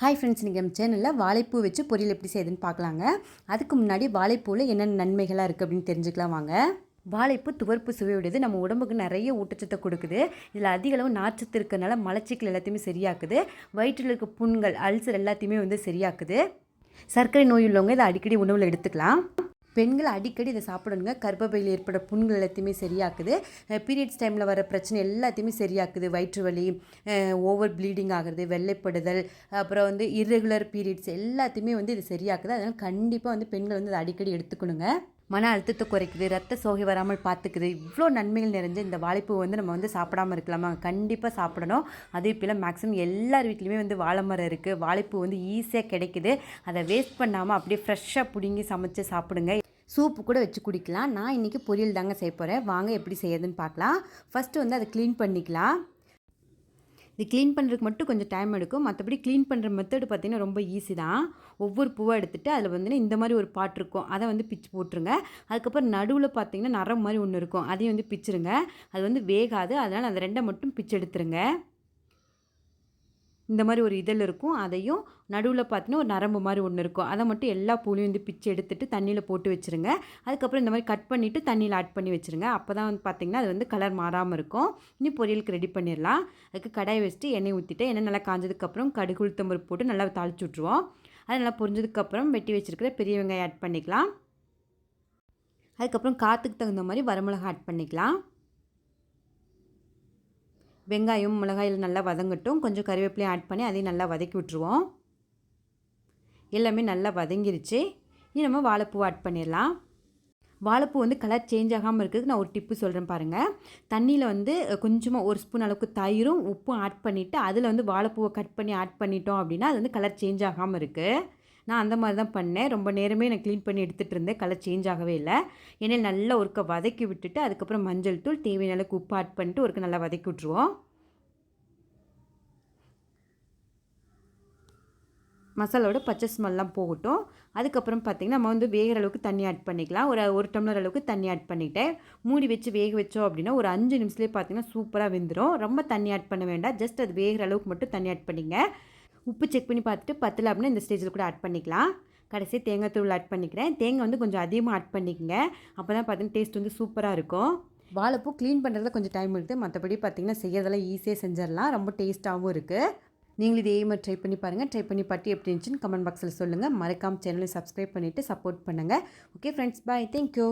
Hi friends இன்றைக்கி நம்ம சேனலில் வாழைப்பூ வச்சு பொரியல் எப்படி செய்யுதுன்னு பார்க்கலாங்க. அதுக்கு முன்னாடி வாழைப்பூவில் என்னென்ன நன்மைகளாக இருக்குது அப்படின்னு தெரிஞ்சுக்கலாம் வாங்க. வாழைப்பூ துவர்ப்பு சுவையுடையது நம்ம உடம்புக்கு நிறைய ஊட்டச்சத்தை கொடுக்குது. இதில் அதிக அளவு நார்ச்சத்து இருக்கிறனால மலச்சிக்கல் எல்லாத்தையுமே சரியாக்குது. வயிற்றில் இருக்க புண்கள் அல்சர் எல்லாத்தையுமே வந்து சரியாக்குது. சர்க்கரை நோய் உள்ளவங்க இதை அடிக்கடி உணவில் எடுத்துக்கலாம். பெண்கள் அடிக்கடி இதை சாப்பிடணுங்க. கர்ப்பப்பையில் ஏற்பட புண்கள் எல்லாத்தையுமே சரியாக்குது. பீரியட்ஸ் டைமில் வர பிரச்சனை எல்லாத்தையுமே சரியாக்குது. வயிற்று வலி ஓவர் ப்ளீடிங் ஆகிறது வெள்ளைப்படுதல் அப்புறம் வந்து இர்ரெகுலர் பீரியட்ஸ் எல்லாத்தையுமே வந்து இது சரியாக்குது. அதனால் கண்டிப்பாக வந்து பெண்கள் வந்து அதை அடிக்கடி எடுத்துக்கணுங்க. மன அழுத்தத்தை குறைக்குது ரத்த சோகை வராமல் பார்த்துக்குது. இவ்வளோ நன்மைகள் நிறைஞ்ச இந்த வாழைப்பூ வந்து நம்ம வந்து சாப்பிடாம இருக்கலாமா? கண்டிப்பாக சாப்பிடணும். அதே போல் மேக்ஸிமம் எல்லார் வீட்லேயுமே வந்து வாழை மரம் இருக்குது வாழைப்பூ வந்து ஈஸியாக கிடைக்குது. அதை வேஸ்ட் பண்ணாமல் அப்படியே ஃப்ரெஷ்ஷாக பிடுங்கி சமைச்சு சாப்பிடுங்க. சூப்பு கூட வச்சு குடிக்கலாம். நான் இன்றைக்கி பொரியல் தாங்க செய்ய போகிறேன் வாங்க எப்படி செய்யறதுன்னு பார்க்கலாம். ஃபஸ்ட்டு வந்து அதை க்ளீன் பண்ணிக்கலாம். இது க்ளீன் பண்ணுறதுக்கு மட்டும் கொஞ்சம் டைம் எடுக்கும். மற்றபடி க்ளீன் பண்ணுற மெத்தடு பார்த்திங்கன்னா ரொம்ப ஈஸி தான். ஒவ்வொரு பூவாக எடுத்துகிட்டு அதில் வந்து இந்த மாதிரி ஒரு பாட் இருக்கும். அதை வந்து பிச்சு போட்டுருங்க. அதுக்கப்புறம் நடுவில் பார்த்திங்கன்னா நரம் மாதிரி ஒன்று இருக்கும். அதையும் வந்து பிச்சுருங்க. அது வந்து வேகாது. அதனால் அந்த ரெண்டை மட்டும் பிச்சு எடுத்துருங்க. இந்த மாதிரி ஒரு இதழ் இருக்கும். அதையும் நடுவில் பார்த்தீங்கன்னா ஒரு நரம்பு மாதிரி ஒன்று இருக்கும். அதை மட்டும் எல்லா பூலையும் வந்து பிச்சு எடுத்துட்டு தண்ணியில் போட்டு வச்சுருங்க. அதுக்கப்புறம் இந்த மாதிரி கட் பண்ணிவிட்டு தண்ணியில் ஆட் பண்ணி வச்சுருங்க. அப்போ தான் வந்து பார்த்திங்கன்னா அது வந்து கலர் மாறாமல் இருக்கும். இனி பொரியலுக்கு ரெடி பண்ணிடலாம் அதுக்கு கடாய் வச்சுட்டு எண்ணெய் ஊற்றிட்டு எண்ணெய் நல்லா காஞ்சதுக்கப்புறம் கடுகு உளுத்தம்பருப்பு போட்டு நல்லா தாளிச்சு விட்ருவோம் அது நல்லா பொரிஞ்சதுக்கப்புறம் வெட்டி வச்சுருக்கிற பெரிய வெங்காயம் ஆட் பண்ணிக்கலாம். அதுக்கப்புறம் காற்றுக்கு தகுந்த மாதிரி வரமிளகா ஆட் பண்ணிக்கலாம். வெங்காயம் மிளகாயில் நல்லா வதங்கட்டும். கொஞ்சம் கருவேப்பிலையும் ஆட் பண்ணி அதையும் நல்லா வதக்கி விட்டுருவோம். எல்லாமே நல்லா வதங்கிருச்சு. இனி நம்ம வாழைப்பூ ஆட் பண்ணிடலாம். வாழைப்பூ வந்து கலர் சேஞ்ச் ஆகாமல் இருக்கிறதுக்கு நான் ஒரு டிப்பு சொல்கிறேன் பாருங்கள் தண்ணியில் வந்து கொஞ்சமாக ஒரு ஸ்பூன் அளவுக்கு தயிரும் உப்பும் ஆட் பண்ணிவிட்டு அதில் வந்து வாழைப்பூவை கட் பண்ணி ஆட் பண்ணிட்டோம் அப்படின்னா அது வந்து கலர் சேஞ்ச் ஆகாமல் இருக்குது நான் அந்த மாதிரி தான் பண்ணேன். ரொம்ப நேரமே நான் க்ளீன் பண்ணி எடுத்துகிட்டு இருந்தேன். கலர் சேஞ்ச் ஆகவே இல்லை. ஏன்னா நல்லா ஒருக்க வதக்கி விட்டுட்டு அதுக்கப்புறம் மஞ்சள் தூள் தேவையான அளவுக்கு உப்பு ஆட் பண்ணிட்டு ஒருக்க நல்லா வதக்கி விட்ருவோம் மசாலாவோட பச்சை ஸ்மெல்லாம் போகட்டும். அதுக்கப்புறம் பார்த்திங்கன்னா நம்ம வந்து வேகிற அளவுக்கு தண்ணி ஆட் பண்ணிக்கலாம். ஒரு ஒரு டம்ளர் அளவுக்கு தண்ணி ஆட் பண்ணிவிட்டேன் மூடி வச்சு வேக வச்சோம் அப்படின்னா ஒரு அஞ்சு நிமிஷத்துலேயே பார்த்திங்கன்னா சூப்பராக வெந்துடும் ரொம்ப தண்ணி ஆட் பண்ண வேண்டாம். ஜஸ்ட் அது வேகிற அளவுக்கு மட்டும் தண்ணி ஆட் பண்ணிங்க. உப்பு செக் பண்ணி பார்த்துட்டு பத்தில் அப்படின்னா இந்த ஸ்டேஜில் கூட ஆட் பண்ணிக்கலாம். கடைசி தேங்காய் தூள் ஆட் பண்ணிக்கிறேன். தேங்காய் வந்து கொஞ்சம் அதிகமாக ஆட் பண்ணிக்கங்க. அப்போ தான் பார்த்தீங்கன்னா டேஸ்ட் வந்து சூப்பராக இருக்கும். வாழைப்பூ க்ளீன் பண்ணுறதுல கொஞ்சம் டைம் இருக்குது மற்றபடி பார்த்திங்கன்னா செய்யறதெல்லாம் ஈஸியாக செஞ்சிடலாம். ரொம்ப டேஸ்ட்டாகவும் இருக்குது நீங்களும் இதே மாதிரி ட்ரை பண்ணி பாருங்கள் ட்ரை பண்ணி பார்த்து எப்படி இருந்துச்சுன்னு கமெண்ட் பாக்ஸில் சொல்லுங்கள் மறக்காமல் சேனலை சப்ஸ்கிரைப் பண்ணிவிட்டு சப்போர்ட் பண்ணுங்கள் ஓகே ஃப்ரெண்ட்ஸ் பாய் தேங்க்யூ